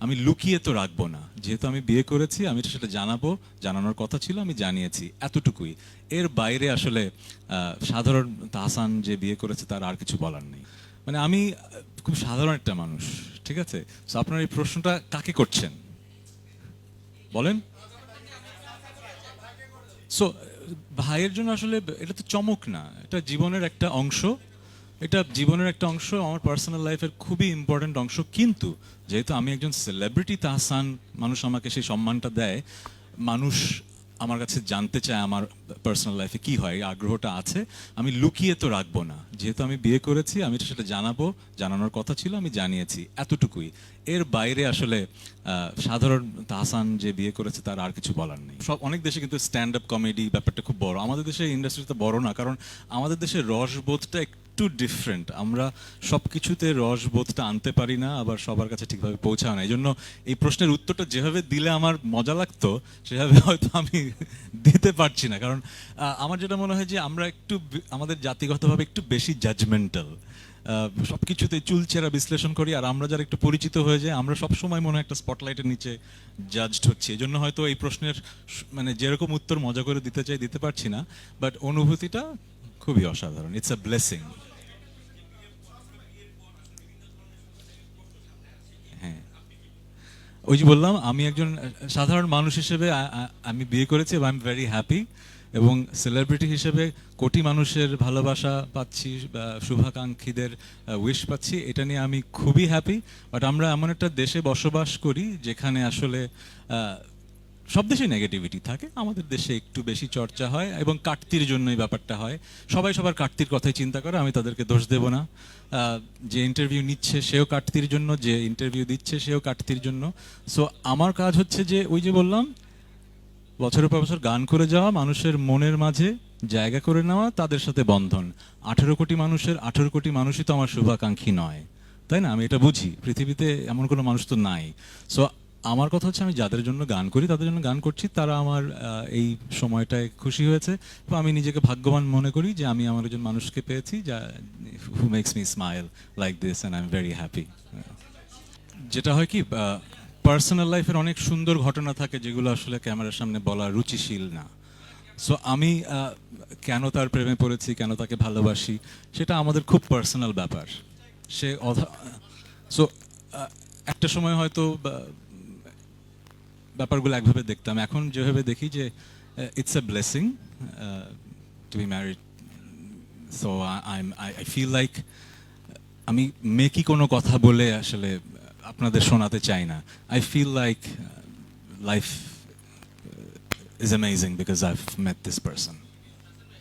আমি লুকিয়ে তো রাখব না। যেহেতু আমি বিয়ে করেছি, আমি সেটা জানাব। জানানোর কথা ছিল, আমি জানিয়েছি এতটুকুই। এর বাইরে আসলে সাধারণ তাহসান যে বিয়ে করেছে তার আর কিছু বলার নেই। মানে আমি খুব সাধারণ একটা মানুষ, ঠিক আছে? তো আপনার এই প্রশ্নটা কাকে করছেন? বলেন। সো ভাইয়ের জন্য আসলে এটা তো চমক না। এটা জীবনের একটা অংশ। এটা জীবনের একটা অংশ, আমার পার্সোনাল লাইফের খুবই ইম্পর্ট্যান্ট অংশ। কিন্তু যেহেতু আমি একজন সেলিব্রিটি তাহসান, মানুষ আমাকে সেই সম্মানটা দেয়, মানুষ আমার কাছে জানতে চায় আমার পার্সোনাল লাইফে কি হয়, আগ্রহটা আছে, আমি লুকিয়ে তো রাখব না। যেহেতু আমি বিয়ে করেছি, আমি সেটা জানাব, জানানোর কথা ছিল, আমি জানিয়েছি এতটুকুই। এর বাইরে আসলে সাধারণ তাহসান যে বিয়ে করেছে তার আর কিছু বলার নেই। সব, অনেক দেশে কিন্তু স্ট্যান্ড আপ কমেডি ব্যাপারটা খুব বড়। আমাদের দেশে ইন্ডাস্ট্রিতে বড় না, কারণ আমাদের দেশে রসবোধটা একটু ডিফারেন্ট আমরা সব কিছুতে রসবোধটা আনতে পারি না, আবার সবার কাছে ঠিকভাবে পৌঁছায় না। এই জন্য এই প্রশ্নের উত্তরটা যেভাবে দিলে আমার মজা লাগতো, সেভাবে হয়তো আমি দিতে পারছি না। কারণ আমার যেটা মনে হয় যে আমরা একটু আমাদের জাতিগতভাবে একটু বেশি জাজমেন্টাল সব কিছুতে চুলচেরা বিশ্লেষণ করি, আর আমরা যারা একটু পরিচিত হয়ে যাই, আমরা সব সময় মনে হয় একটা স্পটলাইটের নিচে জাজড হচ্ছি। এই জন্য হয়তো এই প্রশ্নের মানে যেরকম উত্তর মজা করে দিতে চাই, দিতে পারছি না। বাট অনুভূতিটা খুবই অসাধারণ। ইটস আ ব্লেসিং ওই যে বললাম, আমি একজন সাধারণ মানুষ হিসেবে আমি বিয়ে করেছি আই এম ভেরি হ্যাপি এবং সেলিব্রিটি হিসেবে কোটি মানুষের ভালোবাসা পাচ্ছি শুভাকাঙ্ক্ষীদের উইশ পাচ্ছি, এটা নিয়ে আমি খুবই হ্যাপি বাট আমরা এমন একটা দেশে বসবাস করি যেখানে আসলে সব দেশে নেগেটিভিটি থাকে। আমাদের দেশে একটু বেশি চর্চা হয় এবং কাটতির জন্য এই ব্যাপারটা হয়। সবাই সবার কাটতির কথাই চিন্তা করে, আমি তাদেরকে দোষ দেব না। যে ইন্টারভিউ নিচ্ছে সেও কাটতির জন্য, যে ইন্টারভিউ দিচ্ছে সেও কাটতির জন্য। সো আমার কাজ হচ্ছে যে ওই যে বললাম, বছরের পর বছর গান করে যাওয়া, মানুষের মনের মাঝে জায়গা করে নেওয়া, তাদের সাথে বন্ধন। আঠেরো কোটি মানুষের, আঠেরো কোটি মানুষই তো আমার শুভাকাঙ্ক্ষী নয়। তাই না? আমি এটা বুঝি। পৃথিবীতে এমন কোনো মানুষ তো নাই। সো আমার কথা হচ্ছে আমি যাদের জন্য গান করি, তাদের জন্য গান করছি, তারা আমার এই সময়টায় খুশি হয়েছে। এবং আমি নিজেকে ভাগ্যবান মনে করি যে আমি আমার একজন মানুষকে পেয়েছি যা who makes me smile like this and I am very happy যেটা হয় কি পার্সোনাল লাইফের অনেক সুন্দর ঘটনা থাকে যেগুলো আসলে ক্যামেরার সামনে বলা রুচিশীল না। সো আমি কেন তার প্রেমে পড়েছি, কেন তাকে ভালোবাসি, সেটা আমাদের খুব পার্সোনাল ব্যাপার। সে অধা সো একটা সময় হয়তো ব্যাপারগুলো একভাবে দেখতাম। এখন যেভাবে দেখি যে it's a blessing to be married so I I feel like আমি মেকি কোনো কথা বলে আসলে আপনাদের শোনাতে চাই না। I feel like life is amazing because I met this person